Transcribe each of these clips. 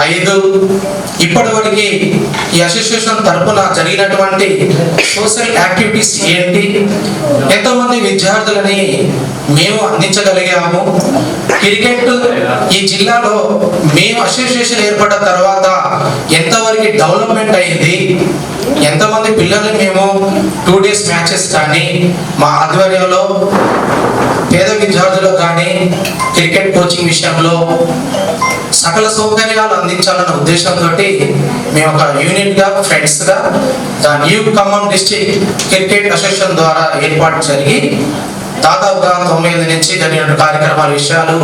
ఐదు. ఇప్పటివరకు ఈ అసోసియేషన్ తరపున జరిగినటువంటి సోషల్ యాక్టివిటీస్ ఏంటి? ఎంతమంది విద్యార్థులని మేము అందించగలిగాము. క్రికెట్ ఈ జిల్లాలో మేము అసోసియేషన్ ఏర్పడిన తర్వాత ఎంతవరకు డెవలప్మెంట్ అయింది? ఎంతమంది పిల్లల్ని మేము టూ డేస్ మ్యాచెస్ కానీ మా ఆధ్వర్యంలో పేద విద్యార్థులకు కానీ క్రికెట్ కోచింగ్ విషయంలో సకల సౌకర్యాలు అందించాలన్న ఉద్దేశంతో మేము ఒక యూనిట్గా ఫ్రెండ్స్గా the new Khammam district cricket association ద్వారా ఏర్పాటు జరిగి దాదాపుగా తొమ్మిది నుంచి జరిగిన కార్యక్రమాల విషయాలు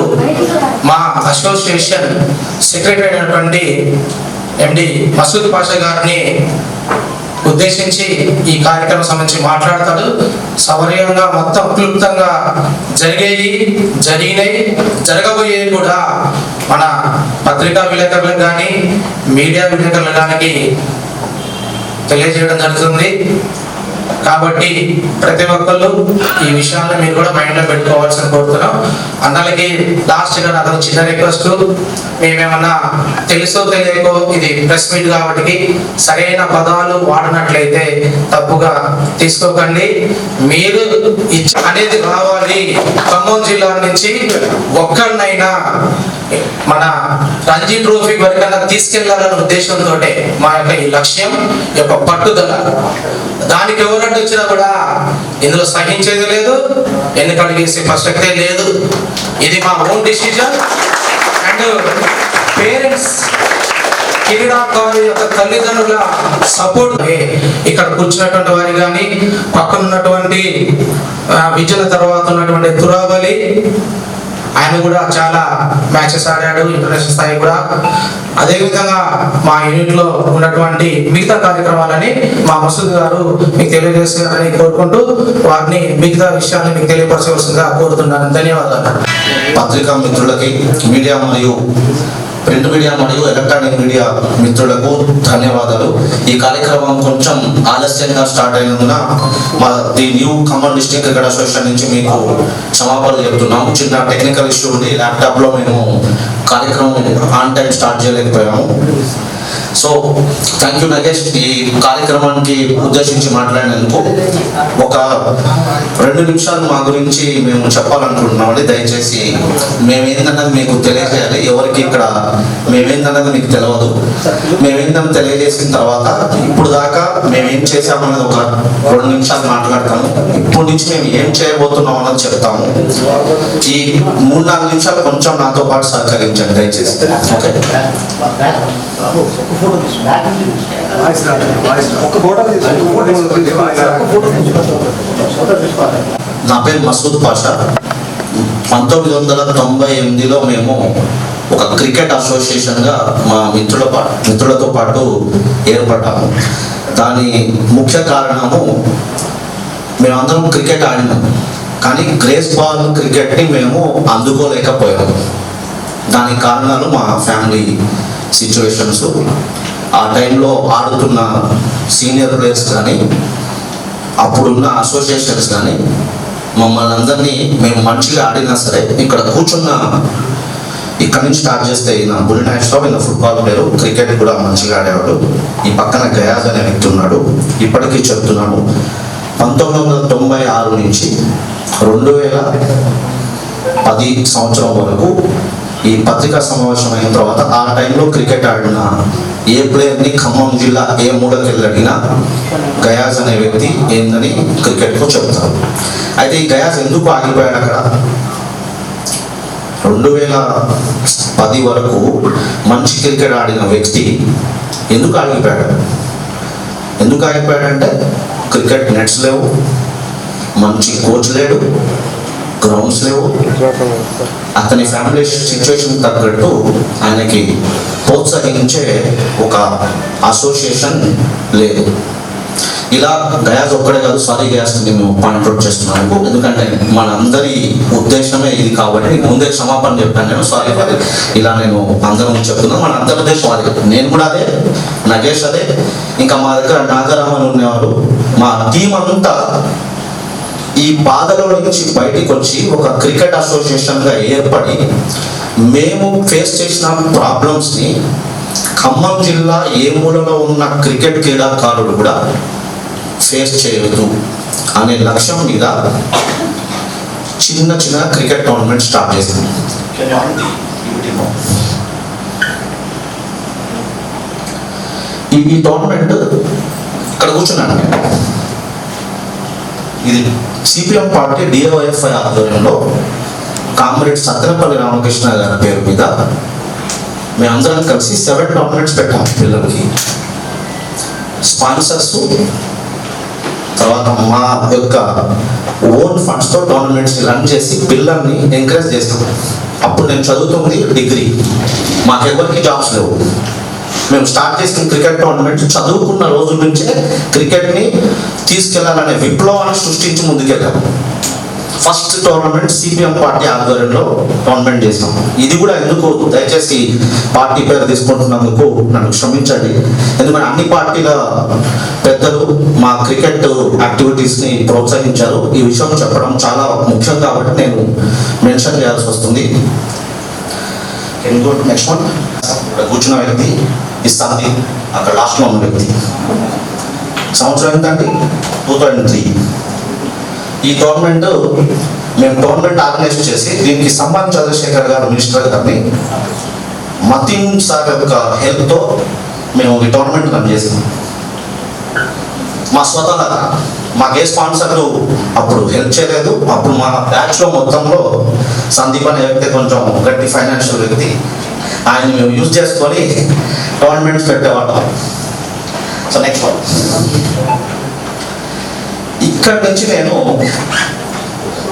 మా అసోసియేషన్ సెక్రటరీ అయినటువంటి ఎండి మసూద్ పాషా గారిని ఉద్దేశించి ఈ కార్యక్రమం సంబంధించి మాట్లాడతాడు. సౌర్యంగా మొత్తం క్లుప్తంగా జరిగేవి జరిగినాయి జరగబోయేవి కూడా మన పత్రికా విలేకరులకు కానీ మీడియా విలేకరులకు కానీ తెలియజేయడం జరుగుతుంది. కాబట్టి ప్రతి ఒక్కళ్ళు ఈ విషయాలను మీరు కూడా మైండ్లో పెట్టుకోవాల్సి కోరుతున్నాం. అన్నలకి లాస్ట్గా అదొక చిన్న రిక్వెస్ట్ మేమేమన్నా తెలుసో తెలియకో ఇది ప్రెస్ మీట్ కాబట్టి సరైన పదాలు వాడినట్లయితే తప్పుగా తీసుకోకండి. మీరు అనేది రావాలి. ఖమ్మం జిల్లా నుంచి ఒక్కడినైనా మన రంజీ ట్రోఫీ వరకన్నా తీసుకెళ్ళాలనే ఉద్దేశంతో మా యొక్క ఈ లక్ష్యం యొక్క పట్టుదల. దానికి ఎవరంటే వచ్చినా కూడా ఇందులో సహించేది లేదు ఎన్నికలు వేసే ప్రసక్తే లేదు. ఇది మా ఓన్ డిసిజన్ అండ్ పేరెంట్స్ క్రీడాకారు యొక్క తల్లిదండ్రుల సపోర్ట్ ఇక్కడ కూర్చున్నటువంటి వారి కానీ పక్కన ఉన్నటువంటి విజయల తర్వాత ఉన్నటువంటి తురాబలి ఆయన కూడా చాలా మ్యాచెస్ ఆడాడు ఇంటర్నేషనల్ స్థాయి కూడా. అదేవిధంగా మా యూనిట్లో ఉన్నటువంటి మిగతా కార్యక్రమాలని మా మసూద్ గారు మీకు తెలియజేస్తారని కోరుకుంటూ వారిని మిగతా విషయాన్ని మీకు తెలియపరచవలసిందిగా కోరుతున్నాను. ధన్యవాదాలు. పత్రికా మిత్రులకి మీడియా మరియు ప్రింట్ మీడియా మరియు ఎలక్ట్రానిక్ మీడియా మిత్రులకు ధన్యవాదాలు. ఈ కార్యక్రమం కొంచెం ఆలస్యంగా స్టార్ట్ అయినందున మా the new Khammam district cricket association నుంచి మీకు క్షమాపణలు చెప్తున్నాము చిన్న టెక్నికల్ ఇష్యూ ఉంది ల్యాప్టాప్లో మేము కార్యక్రమం ఆన్ టైం స్టార్ట్ చేయలేకపోయాము. సో థ్యాంక్ యూ నగేష్ ఈ కార్యక్రమానికి ఉద్దేశించి మాట్లాడినందుకు ఒక రెండు నిమిషాలు మా గురించి మేము చెప్పాలనుకుంటున్నామండి దయచేసి మేమేందన్నది మీకు తెలియజేయాలి. ఎవరికి ఇక్కడ మేమేందన్నది మీకు తెలియదు మేమేందని తెలియజేసిన తర్వాత ఇప్పుడు దాకా మేమేం చేసామన్నది ఒక రెండు నిమిషాలు మాట్లాడతాము. ఇప్పుడు నుంచి మేము ఏం చేయబోతున్నాం అన్నది చెప్తాము. ఈ మూడు నాలుగు నిమిషాలు కొంచెం నాతో పాటు సహకరించండి దయచేసి. ఓకే? ఫోటో. నా పేరు మసూద్ పాషా. పంతొమ్మిది వందల తొంభై ఎనిమిదిలో మేము ఒక క్రికెట్ అసోసియేషన్గా మా మిత్రుల పా- మిత్రులతో పాటు ఏర్పడ్డాము. దాని ముఖ్య కారణము మేమందరం క్రికెట్ ఆడినాం. కానీ గ్రేస్ బాల్ క్రికెట్ని మేము అందుకోలేకపోయాము. దానికి కారణాలు మా ఫ్యామిలీ సిచ్యువేషన్స్ ఆ టైంలో ఆడుతున్న సీనియర్ ప్లేయర్స్ కానీ అప్పుడున్న అసోసియేషన్స్ కానీ మమ్మల్ని అందరినీ మేము మంచిగా ఆడినా సరే ఇక్కడ కూర్చున్న ఇక్కడ నుంచి స్టార్ట్ చేస్తే ఈయన బుల్ నాగేశ్వరరావు ఈయన ఫుట్బాల్ ప్లేయరు క్రికెట్ కూడా మంచిగా ఆడేవాడు. ఈ పక్కన గయాజ్ అనే వ్యక్తి ఉన్నాడు. ఇప్పటికీ చెప్తున్నాను పంతొమ్మిది వందల తొంభై ఆరు నుంచి రెండు వేల పది సంవత్సరం వరకు ఈ పత్రికా సమావేశం అయిన తర్వాత ఆ టైంలో క్రికెట్ ఆడిన ఏ ప్లేయర్ని ఖమ్మం జిల్లా ఏ మూలకెళ్ళి అడిగినా గయాజ్ అనే వ్యక్తి ఏందని క్రికెట్కు చెప్తారు. అయితే ఈ గయాజ్ ఎందుకు ఆగిపోయాడు అక్కడ? రెండు వేల పది వరకు మంచి క్రికెట్ ఆడిన వ్యక్తి ఎందుకు ఆగిపోయాడు? ఎందుకు ఆగిపోయాడంటే క్రికెట్ నెట్స్ లేవు మంచి కోచ్ లేడు గ్రౌండ్స్ లేవు అతని ఫ్యామిలీ సిచ్యువేషన్ తగ్గట్టు ఆయనకి ప్రోత్సహించే ఒక అసోసియేషన్ లేదు. ఇలా గయాజ్ ఒక్కడే కాదు సారీ గయాస్ మేము పాయింట్అవుట్ చేస్తున్నాను ఎందుకంటే మన అందరి ఉద్దేశమే ఇది కాబట్టి ముందే క్షమాపణ చెప్పాను నేను సారీ ఫర్ ఇలా నేను అందరం చెప్తున్నాను మన అందరి ఉద్దేశం అదే. నేను కూడా అదే నగేష్ అదే. ఇంకా మా దగ్గర నాగరామన్ ఉండేవారు మా టీం అంతా ఈ బాధలో నుంచి బయటికి వచ్చి ఒక క్రికెట్ అసోసియేషన్గా ఏర్పడి మేము ఫేస్ చేసిన ప్రాబ్లమ్స్ని ఖమ్మం జిల్లా ఏ మూలలో ఉన్న క్రికెట్ క్రీడాకారులు కూడా ఫేస్ చేయొద్దు అనే లక్ష్యం మీద చిన్న చిన్న క్రికెట్ టోర్నమెంట్ స్టార్ట్ చేసింది ఈ ఈ టోర్నమెంట్ ఇక్కడ కూర్చున్నాను నేను. ఇది సిపిఎం పార్టీ డిఓఎఫ్ఐ ఆధ్వర్యంలో కామ్రేడ్ సత్రపల్లి రామకృష్ణ గారి పేరు మీద మేమందరం కలిసి సెవెన్ డాక్యుమెంట్స్ పెట్టాం పిల్లలకి. స్పాన్సర్స్ తర్వాత మా యొక్క ఓన్ ఫండ్స్తో టోర్నమెంట్స్ రన్ చేసి పిల్లల్ని ఎంకరేజ్ చేస్తాం. అప్పుడు నేను చదువుతుంది డిగ్రీ. మాకెవరికి జాబ్స్ లేవు. మేము స్టార్ట్ చేసిన క్రికెట్ టోర్నమెంట్ చదువుకున్న రోజుల నుంచే క్రికెట్ని తీసుకెళ్ళాలనే విప్లవాన్ని సృష్టించి ముందుకెళ్ళాము ఫస్ట్ టోర్నమెంట్ సిపిఎం పార్టీ ఆధ్వర్యంలో టోర్నమెంట్ చేసాం. ఇది కూడా ఎందుకు? దయచేసి పార్టీ పేరు తీసుకుంటున్నందుకు నన్ను క్షమించండి. ఎందుకంటే అన్ని పార్టీల పెద్దలు మా క్రికెట్ యాక్టివిటీస్ని ప్రోత్సహించారు. ఈ విషయం చెప్పడం చాలా ముఖ్యం కాబట్టి నేను మెన్షన్ చేయాల్సి వస్తుంది. నెక్స్ట్ వన్ ఇక్కడ కూర్చున్న వ్యక్తి ఇస్తాది అక్కడ లాస్ట్లో ఉన్న వ్యక్తి. సంవత్సరం ఎంతండి? టూ థౌజండ్ త్రీ ఈ గవర్నమెంట్ మేము టోర్నమెంట్ ఆర్గనైజ్ చేసి దీనికి సంబంధ్ చంద్రశేఖర్ గారు మినిస్టర్ గారిని మతిన్ సార్ యొక్క హెల్ప్తో మేము ఈ టోర్నమెంట్ రన్ చేసాం మా స్వతహాగా మాకే స్పాన్సర్లు అప్పుడు హెల్ప్ చేయలేదు. అప్పుడు మా బ్యాచ్లో మొత్తంలో సందీప్ అనే వ్యక్తి కొంచెం గట్టి ఫైనాన్షియల్ వ్యక్తి ఆయన మేము యూజ్ చేసుకొని గవర్నమెంట్స్ పెట్టేవాళ్ళం సో నెక్స్ట్ వన్ ఇక్కడ నుంచి నేను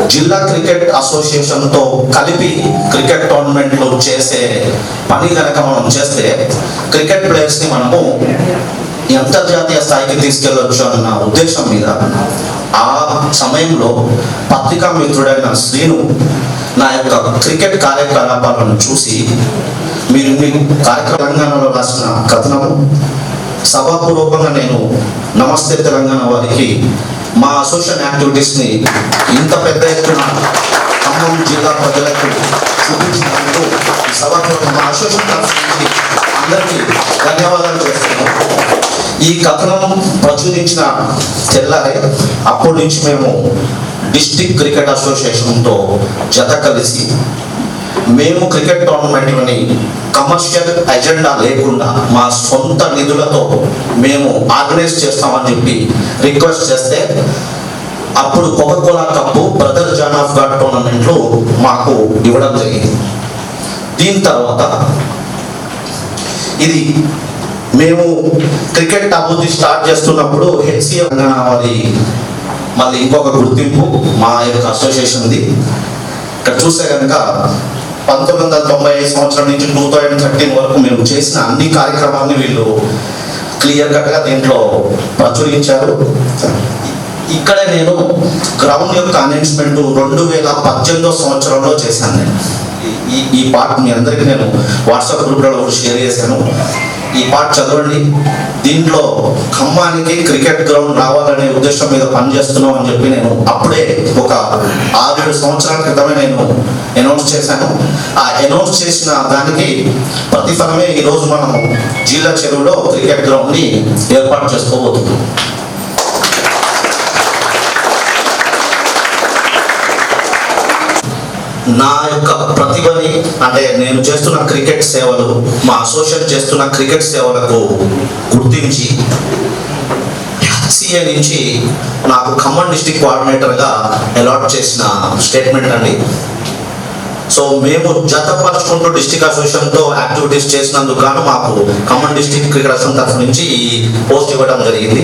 జిల్లా క్రికెట్ అసోసియేషన్తో కలిపి క్రికెట్ టోర్నమెంట్లు చేసే పని కనుక మనం చేస్తే క్రికెట్ ప్లేయర్స్ని మనము అంతర్జాతీయ స్థాయికి తీసుకెళ్ళొచ్చు అన్న ఉద్దేశం మీద ఆ సమయంలో పత్రికా మిత్రుడైన శ్రీను నా యొక్క క్రికెట్ కార్యకలాపాలను చూసి మీరు మీ కార్యక్రమ తెలంగాణలో రాసిన కథనము సభాపూర్వకంగా నేను నమస్తే తెలంగాణ వారికి మా అసోసియేషన్ యాక్టివిటీస్ని ఇంత పెద్ద ఎత్తున ఖమ్మం జిల్లా ప్రజలకు చూపించినందుకు సభాపూర్వకంగా మా అసోసియేషన్ తరఫు అందరికీ ధన్యవాదాలు చేస్తున్నాను. ఈ కథనం ప్రచురించిన తెల్లారే అప్పటి నుంచి మేము డిస్టిక్ క్రికెట్ అసోసియేషన్తో జత కలిసి మేము క్రికెట్ టోర్నమెంట్లని కమర్షియల్ ఎజెండా లేకుండా మా సొంత నిధులతో మేము ఆర్గనైజ్ చేస్తామని చెప్పి రిక్వెస్ట్ చేస్తే అప్పుడు cola cup brother John of God టోర్నమెంట్లు మాకు ఇవ్వడం జరిగింది. దీని తర్వాత ఇది మేము క్రికెట్ అభివృద్ధి స్టార్ట్ చేస్తున్నప్పుడు హెచ్సిఎం వారి మళ్ళీ ఇంకొక గుర్తింపు మా యొక్క అసోసియేషన్ది ఇక్కడ చూస్తే కనుక పంతొమ్మిది వందల తొంభై ఐదు సంవత్సరం నుంచి టూ థౌజండ్ థర్టీన్ వరకు మేము చేసిన అన్ని కార్యక్రమాన్ని వీళ్ళు క్లియర్ కట్గా దీంట్లో ప్రచురించారు. ఇక్కడే నేను గ్రౌండ్ యొక్క అనౌన్స్మెంట్ రెండు వేల పద్దెనిమిదో సంవత్సరంలో చేశాను నేను. ఈ- ఈ పార్ట్ మీ అందరికీ నేను వాట్సాప్ గ్రూప్లో షేర్ చేశాను ఈ పాట చదవండి. దీంట్లో ఖమ్మానికి క్రికెట్ గ్రౌండ్ రావాలనే ఉద్దేశం మీద పనిచేస్తున్నాం అని చెప్పి నేను అప్పుడే ఒక ఆరేడు సంవత్సరాల క్రితమే నేను అనౌన్స్ చేశాను. ఆ అనౌన్స్ చేసిన దానికి ప్రతిఫలమే ఈరోజు మనం జిల్లా చెరువులో క్రికెట్ గ్రౌండ్ని ఏర్పాటు చేసుకోబోతున్నాం. నా యొక్క ప్రతిభని అంటే నేను చేస్తున్న క్రికెట్ సేవలు మా అసోసియేషన్ చేస్తున్న క్రికెట్ సేవలకు గుర్తించి సిఏ నుంచి నాకు ఖమ్మం డిస్టిక్ కోఆర్డినేటర్గా అలాట్ చేసిన స్టేట్మెంట్ అండి. సో మేము జతపరచుకుంటూ డిస్టిక్ అసోసియేషన్తో యాక్టివిటీస్ చేసినందుకు గాను మాకు ఖమ్మం డిస్టిక్ క్రికెట్ అసోసియేషన్ తరఫు నుంచి ఈ పోస్ట్ ఇవ్వడం జరిగింది.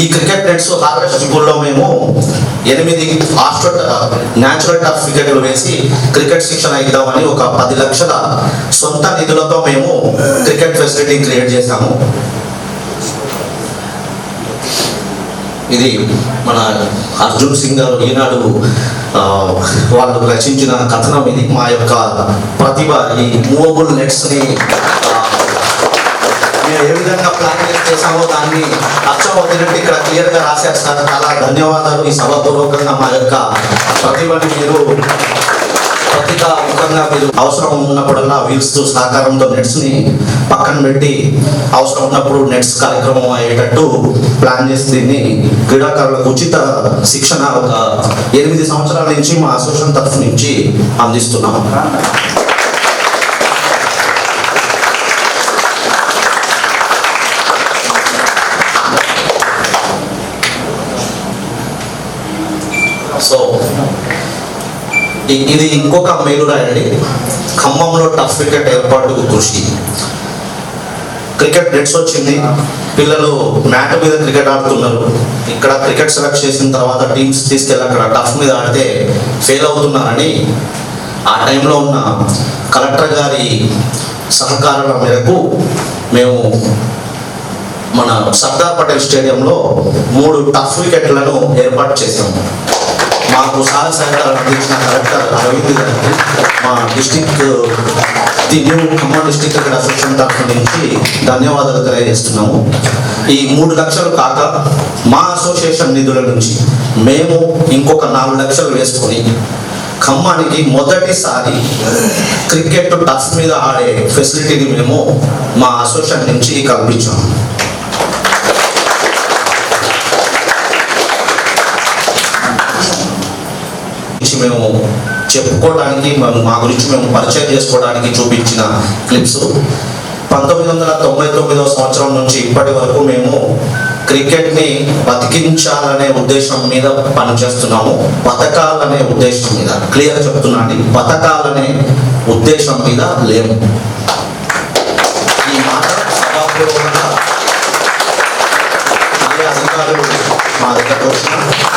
ఈ క్రికెట్ నెట్స్ హార్వెస్ట్ స్కూల్లో మేము ఎనిమిది ఆస్ట్రో న్యాచురల్ టఫ్ వికెట్లు వేసి క్రికెట్ శిక్షణ ఇద్దామని ఒక పది లక్షల సొంత నిధులతో మేము క్రికెట్ ఫెసిలిటీ క్రియేట్ చేశాము. ఇది మన అర్జున్ సింగ్ గారు ఈనాడు వాళ్ళు రచించిన కథనం ఇది. మా యొక్క ప్రతిభ ఈ మూవబుల్ నెట్స్ని ఏ విధంగా ప్లాన్ చేసామో దాన్ని అక్షం ఇక్కడ క్లియర్గా రాశారు సార్ చాలా ధన్యవాదాలు ఈ సభాపూర్వకంగా మా యొక్క ప్రతిభని మీరు పత్రిక ముఖంగా మీరు అవసరం ఉన్నప్పుడల్లా వీల్స్ సహకారంతో నెట్స్ని పక్కన పెట్టి అవసరం ఉన్నప్పుడు నెట్స్ కార్యక్రమం అయ్యేటట్టు ప్లాన్ చేసి దీన్ని క్రీడాకారులకు ఉచిత శిక్షణ ఒక ఎనిమిది సంవత్సరాల నుంచి మా అసోసియేషన్ తరఫు నుంచి అందిస్తున్నాం సో ఇ- ఇది ఇంకొక మేలు రాయండి ఖమ్మంలో టఫ్ వికెట్ ఏర్పాటుకు కృషి క్రికెట్ డెట్స్ వచ్చింది. పిల్లలు మ్యాట్ మీద క్రికెట్ ఆడుతున్నారు. ఇక్కడ క్రికెట్ సెలెక్ట్ చేసిన తర్వాత టీమ్స్ తీసుకెళ్ళి అక్కడ టఫ్ మీద ఆడితే ఫెయిల్ అవుతున్నారని ఆ టైంలో ఉన్న కలెక్టర్ గారి సహకారాల మేరకు మేము మన సర్దార్ పటేల్ స్టేడియంలో మూడు టఫ్ వికెట్లను ఏర్పాటు చేశాము. మాకు సహాయ సహకారం అందించిన కలెక్టర్ అరవింద్ గారికి మా district the new Khammam district cricket association తరఫు నుంచి ధన్యవాదాలు తెలియజేస్తున్నాము. ఈ మూడు లక్షలు కాక మా అసోసియేషన్ నిధుల నుంచి మేము ఇంకొక నాలుగు లక్షలు వేసుకొని ఖమ్మానికి మొదటిసారి క్రికెట్ టచ్ మీద ఆడే ఫెసిలిటీని మేము మా అసోసియేషన్ నుంచి కల్పించాము. మేము చెప్పుకోవడానికి మా గురించి మేము పరిచయం చేసుకోవడానికి చూపించిన క్లిప్స్. పంతొమ్మిది వందల తొంభై తొమ్మిదవ సంవత్సరం నుంచి ఇప్పటి వరకు మేము క్రికెట్ని బతికించాలనే ఉద్దేశం మీద పనిచేస్తున్నాము. పథకాలనే ఉద్దేశం మీద క్లియర్ చెప్తున్నా పథకాలనే ఉద్దేశం మీద లేము. ఈ మాట అధికారులు మా దగ్గర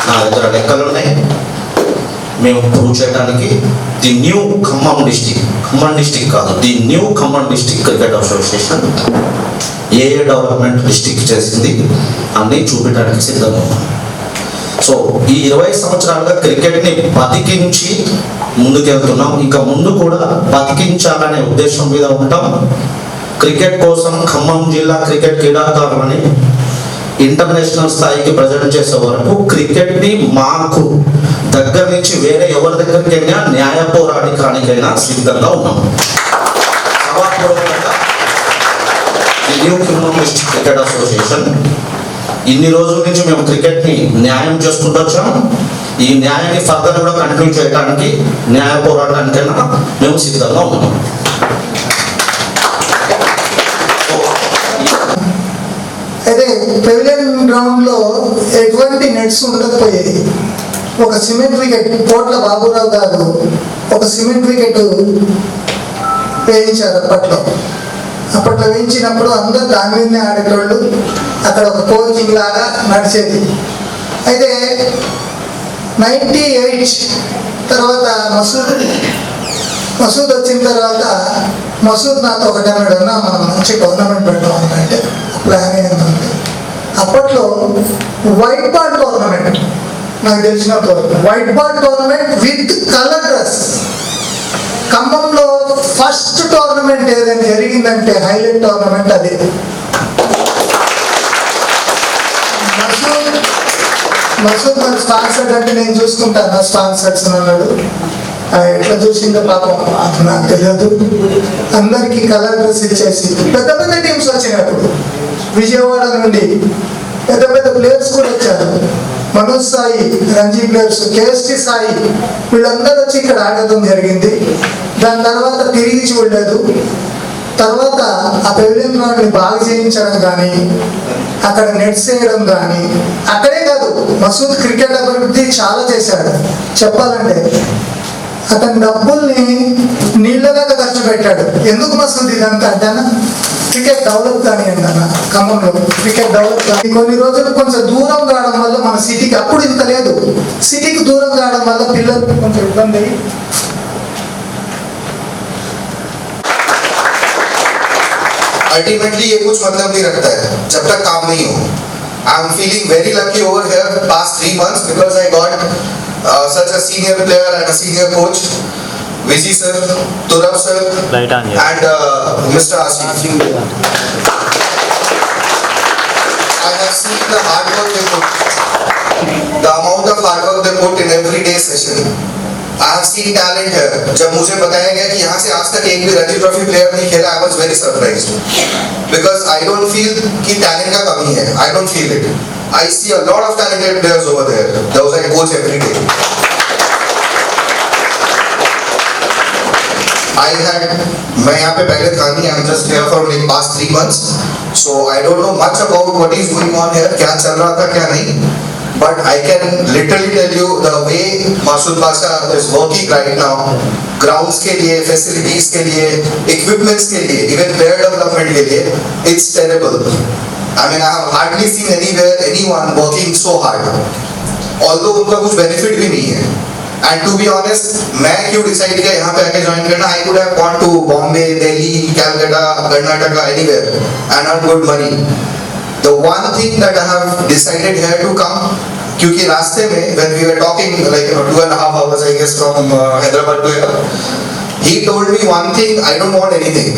నా దగ్గర లెక్కలు ఉన్నాయి మేము ప్రూవ్ చేయడానికి the new Khammam district Khammam district కాదు the new Khammam district cricket association A A development district చేసింది? అన్ని చూపించడానికి సిద్ధంగా ఉన్నాం. సో ఈ ఇరవై సంవత్సరాలుగా క్రికెట్ని బతికించి ముందుకెళ్తున్నాం. ఇంకా ముందు కూడా బతికించాలనే ఉద్దేశం మీద ఉంటాం. క్రికెట్ కోసం ఖమ్మం జిల్లా క్రికెట్ క్రీడాకారులని ఇంటర్నేషనల్ స్థాయికి ప్రజెంట్ చేసే వరకు క్రికెట్ని మాకు దగ్గర నుంచి వేరే ఎవరి దగ్గరికైనా న్యాయ పోరాటానికైనా సిద్ధంగా ఉన్నాం. New Khammam cricket association. ఇన్ని రోజుల నుంచి మేము క్రికెట్ని న్యాయం చేసుకుంటూ వచ్చాం ఈ న్యాయాన్ని ఫర్దర్ కూడా కంటిన్యూ చేయడానికి న్యాయ పోరాటానికైనా మేము సిద్ధంగా ఉన్నాం అయితే పెవిలియన్ గ్రౌండ్లో ఎటువంటి నెట్స్ ఉండకపోయేది. ఒక సిమెంట్ వికెట్ కోట్ల బాబురావు గారు ఒక సిమెంట్ వికెట్ వేయించారు అప్పట్లో. అప్పట్లో వేయించినప్పుడు అందరూ దాని మీదనే ఆడేటోళ్ళు అక్కడ ఒక కోచింగ్ లాగా నడిచేది. అయితే నైంటీ ఎయిట్ తర్వాత మసూద్ మసూద్ వచ్చిన తర్వాత మసూద్ నాతో ఒకటి అన్నాడు అన్నా మనం మంచి టోర్నమెంట్ పెడతాం అంటే ప్లాన్ ఏంటంటే అప్పట్లో వైట్ బాల్ టోర్నమెంట్ నాకు తెలిసినంత వరకు white ball tournament with colour dress ఖమ్మంలో ఫస్ట్ టోర్నమెంట్ ఏదైనా జరిగిందంటే హైలైట్ టోర్నమెంట్ అదే. మసూద్ మసూద్ మరి స్పాన్సర్డ్ అంటే నేను చూసుకుంటాను స్పాన్సర్స్ అన్నాడు. ఎట్లా చూసిందో పాపం అది నాకు తెలియదు. అందరికీ కలర్ డ్రెస్ ఇచ్చేసి పెద్ద పెద్ద టీమ్స్ వచ్చినప్పుడు విజయవాడ నుండి పెద్ద పెద్ద ప్లేయర్స్ కూడా వచ్చారు. మనోజ్ సాయి రంజీ ప్లేయర్స్ కేఎస్టీ సాయి వీళ్ళందరూ వచ్చి ఇక్కడ ఆడటం జరిగింది. దాని తర్వాత తిరిగి చూడలేదు. తర్వాత ఆ పెవిలియన్ గ్రౌండ్ని బాగు చేయించడం కానీ అక్కడ నెట్స్ వేయడం కానీ అక్కడే కాదు మసూద్ క్రికెట్ అభివృద్ధి చాలా చేశాడు. చెప్పాలంటే అతని డబ్బుల్ని నీళ్ళదాకా ఖర్చు పెట్టాడు ఎందుకు మసూద్ ఇదంతా అంటానా క్రికెట్ డెవలప్ కానీ అన్న ఖమ్మంలో క్రికెట్ డెవలప్ కానీ కొన్ని రోజులు కొంచెం దూరం కావడం వల్ల మన సిటీకి అప్పుడు ఇంత లేదు సిటీకి దూరం కావడం వల్ల పిల్లలకు కొంచెం ఇబ్బంది అయ్యి अल्टीमेटली ये कुछ मतलब नहीं रखता है जब तक काम नहीं हो I am feeling very lucky over here past three months because I got such a senior player and a senior coach Viji sir Turab sir Right on, yeah. and uh, Mr. Asif. I have seen the hard work they put, the amount of hard work they put in every session. I have seen talent है जब मुझे बताया गया कि यहाँ से आज तक एक भी रणजी ट्रॉफी प्लेयर नहीं खेला I was very surprised because I don't feel कि टैलेंट का कमी है I don't feel it I see a lot of talented players over there those I coach every day I had मैं यहाँ पे पहले था नहीं I'm just here for like past three months so I don't know much about what is going on here क्या चल रहा था क्या नहीं but I can literally tell you the way Masood Pasha is working right now, grounds के लिए, facilities के लिए, equipments के लिए, even player development के लिए, it's terrible. I mean, I have hardly seen anywhere anyone working so hard. Although उनका कुछ benefit भी नहीं है. एंड टू बी ऑनेस्ट मैं क्यों डिसाइड किया? यहाँ पे आके ज्वाइन करना? I could have gone to Bombay Delhi Calcutta Karnataka anywhere and earn good money the one thing that I have decided here to come क्योंकि रास्ते में when we were talking like you know two and half hours I guess from Hyderabad to here he told me one thing I don't want anything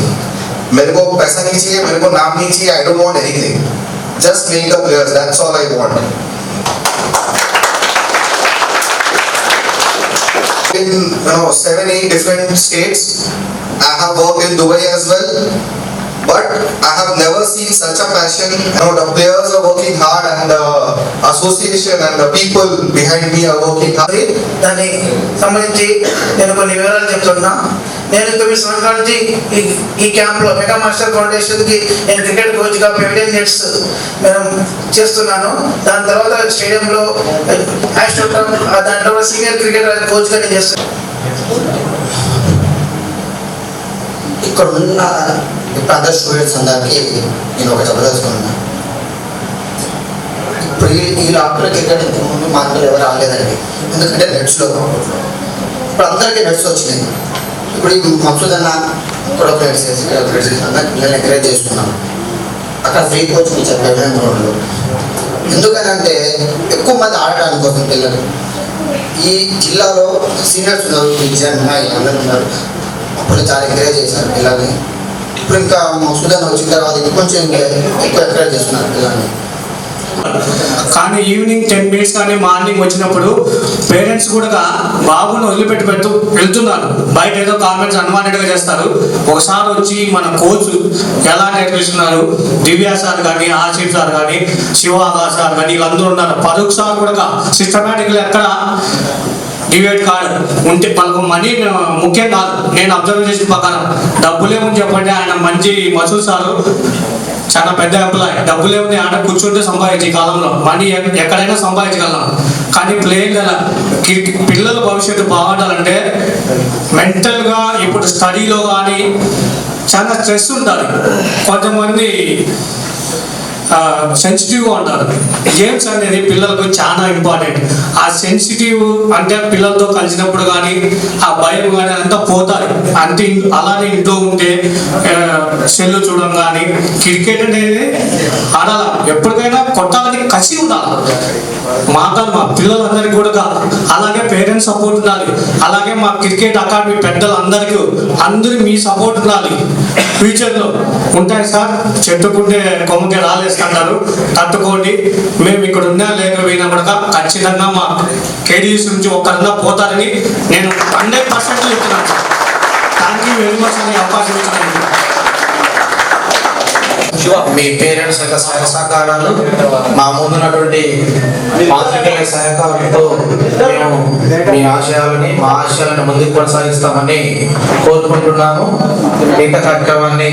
मेरे को पैसा नहीं चाहिए, मेरे को नाम नहीं चाहिए I don't want anything just make the players that's all I want in you know seven eight different states. I have worked in Dubai as well. But I have never seen such a passion. You know, the players are working hard and the association and the people behind me are working hard. దాన్ని సంబంధించి నేను కొన్ని వివరాలు చెప్తున్నా నేను తొమ్మిది సంవత్సరాల నుంచి ఈ ఈ క్యాంప్లో మెగా మాస్టర్ ఫౌండేషన్కి నేను క్రికెట్ కోచ్గా ఫిఫ్టీన్ నెట్స్ నేను చేస్తున్నాను. దాని తర్వాత స్టేడియంలో దాని దాంట్లో సీనియర్ క్రికెటర్ కోచ్గా నేను చేస్తున్నాను. ఇక్కడ ఉన్న ఇప్పుడు అదర్ స్టూడెంట్స్ అందరికీ నేను ఒక చెప్పదలుచుకున్నాను. ఇప్పుడు ఈ ఈ లాక్డౌన్ క్రికెట్ ఇంతకుముందు మా అందరూ ఎవరు రాలేదండి ఎందుకంటే నెట్స్లో ఇప్పుడు అందరికీ నెట్స్ వచ్చినాయి. ఇప్పుడు ఈ మక్సూద్ అన్న ఇక్కడ ఒక ప్లేట్ చేసి ఇక్కడ ఒక నెట్స్ వేసి పిల్లల్ని ఎంకరేజ్ చేస్తున్నాను. అక్కడ ఫ్రీ కోచింగ్ ఇచ్చారు పెద్ద రోడ్లు ఎందుకనంటే ఎక్కువ మంది ఆడటానికి కోసం పిల్లలు. ఈ జిల్లాలో సీనియర్స్ ఉన్నారు విజయన్ ఉన్నాయి అందరూ ఉన్నారు. అప్పుడు చాలా ఎంకరేజ్ చేశారు పిల్లల్ని. ఇప్పుడు ఇంకా సుధన్ వచ్చిన తర్వాత ఇంకొంచెం ఎక్కువ ఎంకరేజ్ చేస్తున్నారు పిల్లల్ని. కానీ ఈవినింగ్ టెన్ మినిట్స్ కానీ మార్నింగ్ వచ్చినప్పుడు పేరెంట్స్ కూడా బాబుని వదిలిపెట్టి పెడుతూ వెళ్తున్నారు. బయట ఏదో కామెంట్స్ అన్వాంటెడ్గా చేస్తారు. ఒకసారి వచ్చి మన కోచ్ ఎలా నేర్పిస్తున్నారు దివ్యా సార్ కానీ ఆసిఫ్ సార్ కానీ శివాగా సార్ కానీ వీళ్ళందరూ ఉన్నారు. పరుక్ సార్ కూడా సిస్టమేటిక్గా ఎక్కడ డివేట్ కార్డ్ ఉంటే మనకు మనీ ముఖ్యం కాదు. నేను అబ్జర్వ్ చేసిన ప్రకారం డబ్బులేమని చెప్పండి. ఆయన మంచి మసూసారు సారు చాలా పెద్ద ఎంప్లాయ్ డబ్బులు ఏముంది ఆడ కూర్చుంటే సంపాదించే ఈ కాలంలో. మనీ ఎక్కడైనా సంపాదించగలం కానీ ప్లేయర్ పిల్లల భవిష్యత్తు బాగుండాలంటే మెంటల్గా ఇప్పుడు స్టడీలో కానీ చాలా స్ట్రెస్ ఉంటుంది కొంతమంది సెన్సిటివ్గా ఉంటారు గేమ్స్ అనేది పిల్లలకు చాలా ఇంపార్టెంట్ ఆ సెన్సిటివ్ అంటే పిల్లలతో కలిసినప్పుడు కానీ ఆ భయం కానీ అంతా పోతాయి. అంటే అలానే ఇంట్లో ఉంటే సెల్లు చూడడం కానీ క్రికెట్ అనేది ఆడాల? ఎప్పటికైనా కొట్టాలని కసి ఉండాలి. మాకు మా పిల్లలందరికీ కూడా అలాగే పేరెంట్స్ సపోర్ట్ ఉండాలి. అలాగే మా క్రికెట్ అకాడమీ పెద్దలందరికీ అందరూ మీ సపోర్ట్ ఉండాలి. ఫ్యూచర్లో. ఉంటాయి సార్? చెట్టుకుంటే కొమ్మకి రాలేదు? చేస్తున్నారు తట్టుకోండి. మేము ఇక్కడ ఉన్నా లేకపోయినా కూడా ఖచ్చితంగా మా కేడీఎస్ నుంచి ఒక్కరన్నా పోతారని నేను హండ్రెడ్ పర్సెంట్ చెప్తున్నాను. థ్యాంక్ యూ వెరీ మచ్ అని అవకాశం శివ మీ పేరెంట్స్ యొక్క సహాయ సహకారాలు మా ముందున్నటువంటి పాత్రికేయుల సహకారంతో మేము మీ ఆశయాలని మా ఆశయాలను ముందుకు కొనసాగిస్తామని కోరుకుంటున్నాము మిగతా కార్యక్రమాన్ని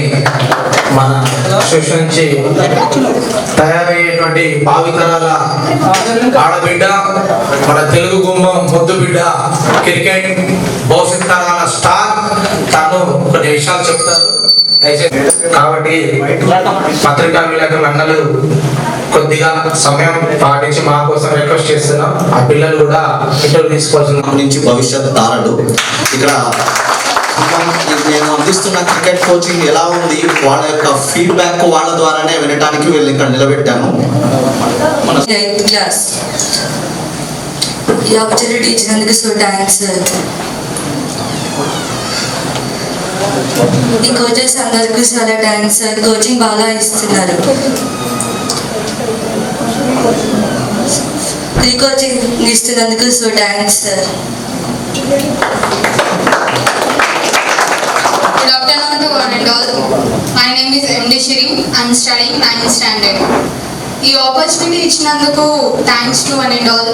మన అసోసియేషన్ తయారయ్యేటువంటి భావితరాల ఆడబిడ్డ మన తెలుగు గుమ్మం ముద్దు బిడ్డ క్రికెట్ బౌస్ తను కొన్ని విషయాలు చెప్తారు. దయచేసి కాబట్టి పత్రికా విలేకరులు అన్నలు కొద్దిగా సమయం పాటించి మా కోసం రిక్వెస్ట్ చేస్తున్నాం. ఆ పిల్లలు కూడా ఇంటర్వ్యూ తీసుకోవాల్సిన నుంచి భవిష్యత్ తారలు ఇక్కడ నేను అందిస్తున్న క్రికెట్ కోచింగ్ ఎలా ఉంది? వాళ్ళ యొక్క ఫీడ్బ్యాక్ వాళ్ళ ద్వారానే వినడానికి వీళ్ళు ఇక్కడ నిలబెట్టాను. క్లాస్ ఈ ఆపర్చునిటీ ఇచ్చినందుకు సో థ్యాంక్స్ ఈ కోచెస్ అందరికీ చాలా థ్యాంక్స్ సార్ కోచింగ్ బాగా ఇస్తున్నారు free coaching ఇస్తున్నందుకు so thanks sir Good afternoon to one and all. My name is MD Shri. I'm studying 9th standard. ఈ ఆపర్చునిటీ ఇచ్చినందుకు thanks to one and all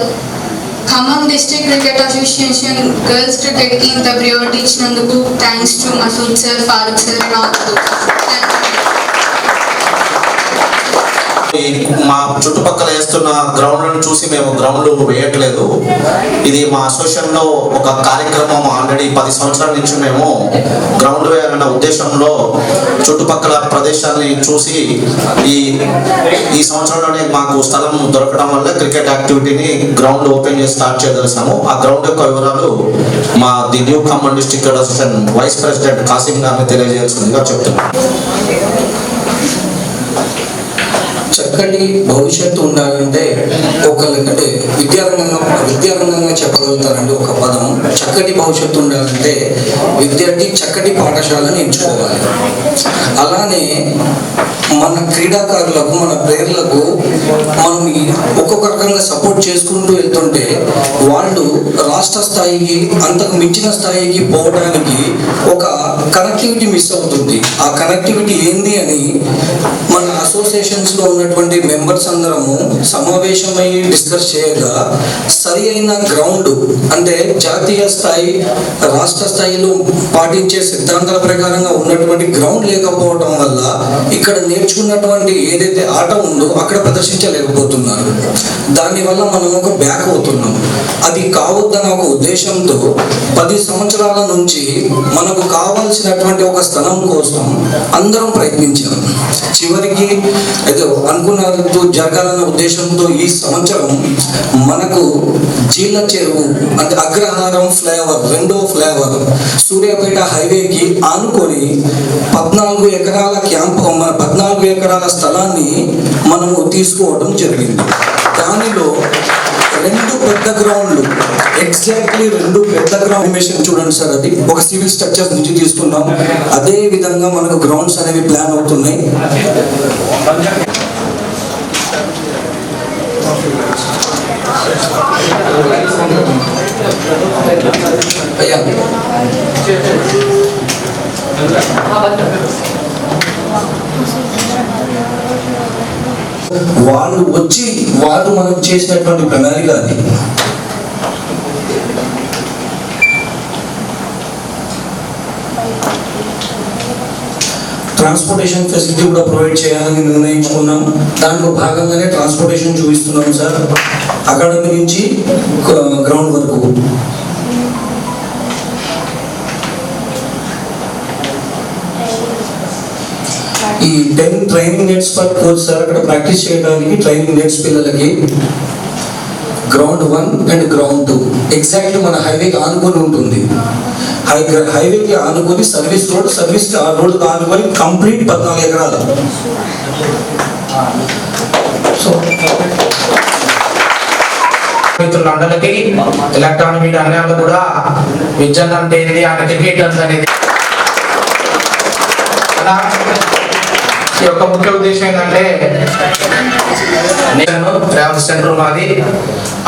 Khammam district cricket association girls క్రికెట్కి ఇంత priority ఇచ్చినందుకు thanks to Masood sir Farooq sir నాకు thank you ఈ మా చుట్టుపక్కల వేస్తున్న గ్రౌండ్లను చూసి మేము గ్రౌండ్ వేయట్లేదు. ఇది మా అసోసియేషన్లో ఒక కార్యక్రమం ఆల్రెడీ పది సంవత్సరాల నుంచి మేము గ్రౌండ్ వేయాలన్న ఉద్దేశంలో చుట్టుపక్కల ప్రదేశాన్ని చూసి ఈ ఈ సంవత్సరంలోనే మాకు స్థలం దొరకడం వల్ల క్రికెట్ యాక్టివిటీని గ్రౌండ్ ఓపెన్ చేసి స్టార్ట్ చేయదలిసాము. ఆ గ్రౌండ్ యొక్క వివరాలు మా the new Khammam district association vice president Kasim గారిని తెలియజేయాల్సిందిగా చెప్తున్నాను చక్కటి భవిష్యత్తు ఉండాలంటే ఒకళ్ళకంటే విద్యారంగంగా విద్యారంగంగా చెప్పగలుగుతారండి ఒక పదం. చక్కటి భవిష్యత్తు ఉండాలంటే విద్యార్థి చక్కటి పాఠశాలను ఎంచుకోవాలి. అలానే మన క్రీడాకారులకు మన ప్లేయర్లకు మనం ఒక్కొక్క రకంగా సపోర్ట్ చేసుకుంటూ వెళ్తుంటే వాళ్ళు రాష్ట్ర స్థాయికి అంతకు మించిన స్థాయికి పోవడానికి ఒక కనెక్టివిటీ మిస్ అవుతుంది. ఆ కనెక్టివిటీ ఏంది అని మన అసోసియేషన్స్లో ఉన్నటువంటి ఉన్నటువంటి మెంబర్స్ అందరము సమావేశమై డిస్కస్ చేయగా సరి అయిన గ్రౌండ్ అంటే జాతీయ స్థాయి రాష్ట్ర స్థాయిలో పాటించే సిద్ధాంతాల ప్రకారంగా ఉన్నటువంటి గ్రౌండ్ లేకపోవడం వల్ల ఇక్కడ నేర్చుకున్నటువంటి ఏదైతే ఆట ఉందో అక్కడ ప్రదర్శించలేకపోతున్నారు. దానివల్ల మనం ఒక బ్యాక్ అవుతున్నాం. అది కావద్దన్న ఒక ఉద్దేశంతో పది సంవత్సరాల నుంచి మనకు కావాల్సినటువంటి ఒక స్థలం కోసం అందరం ప్రయత్నించాం. చివరికి ఏదో అనుకున్నట్టు జరగాలన్న ఉద్దేశంతో ఈ సంవత్సరం మనకు జీర్ణ చెరువు అంటే అగ్రహారం ఫ్లైఓవర్ రెండో ఫ్లైఓవర్ సూర్యాపేట హైవేకి ఆనుకొని పద్నాలుగు ఎకరాల క్యాంప్ మన పద్నాలుగు ఎకరాల స్థలాన్ని మనము తీసుకోవడం జరిగింది దానిలో రెండు పెద్ద గ్రౌండ్లు ఎగ్జాక్ట్లీ రెండు పెద్ద గ్రౌండ్ మిషన్ చూడండి సార్ అది ఒక సివిల్ స్ట్రక్చర్ నుంచి తీసుకున్నాం అదే విధంగా మనకు గ్రౌండ్స్ అనేవి ప్లాన్ అవుతున్నాయి అయ్యా వాళ్ళు వచ్చి వాళ్ళు మనం చేసినటువంటి ప్రణాళిక అది. ట్రాన్స్పోర్టేషన్ ఫెసిలిటీ కూడా ప్రొవైడ్ చేయాలని నిర్ణయించుకున్నాం. దాంట్లో భాగంగానే ట్రాన్స్పోర్టేషన్ చూపిస్తున్నాం సార్. అకాడమీ నుంచి గ్రౌండ్ వరకు. ఈ ten training nets per coach sir. అక్కడ ప్రాక్టీస్ చేయడానికి ట్రైనింగ్ నెట్స్ పిల్లలకి. Ground one and ground two. Exact మన హైవేకి ఆనుకొని ఉంటుంది. హై హైవేకి ఆనుకొని సర్వీస్ రోడ్ సర్వీస్ రోడ్ ఆనుకొని కంప్లీట్ పద్నాలుగు ఎకరాలు. సో మిత్రులందరికీ ఎలక్ట్రానిక్ మీడియా అన్యాలు కూడా విద్యన్ అంటే ఏంటి ఆయన క్రికెట్ అనేది. అలా ఈ యొక్క ముఖ్య ఉద్దేశం ఏంటంటే నేను ట్రావెల్ సెంటర్ మాది.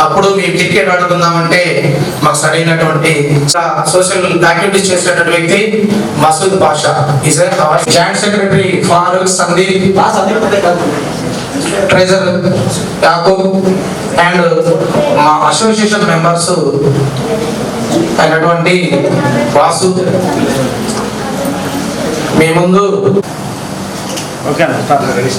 అప్పుడు మీ క్రికెట్ ఆడుకుందామంటే మాకు సరైనటువంటి సోషల్ యాక్టివిటీస్ చేసేటువంటి వ్యక్తి Masood Pasha is joint secretary Farooq Sandeep. Treasurer Yakub and మా అసోసియేషన్ మెంబర్స్ అయినటువంటి వాసు. మీ ముందు ఓకే అన్న స్టార్ట్ రెడీ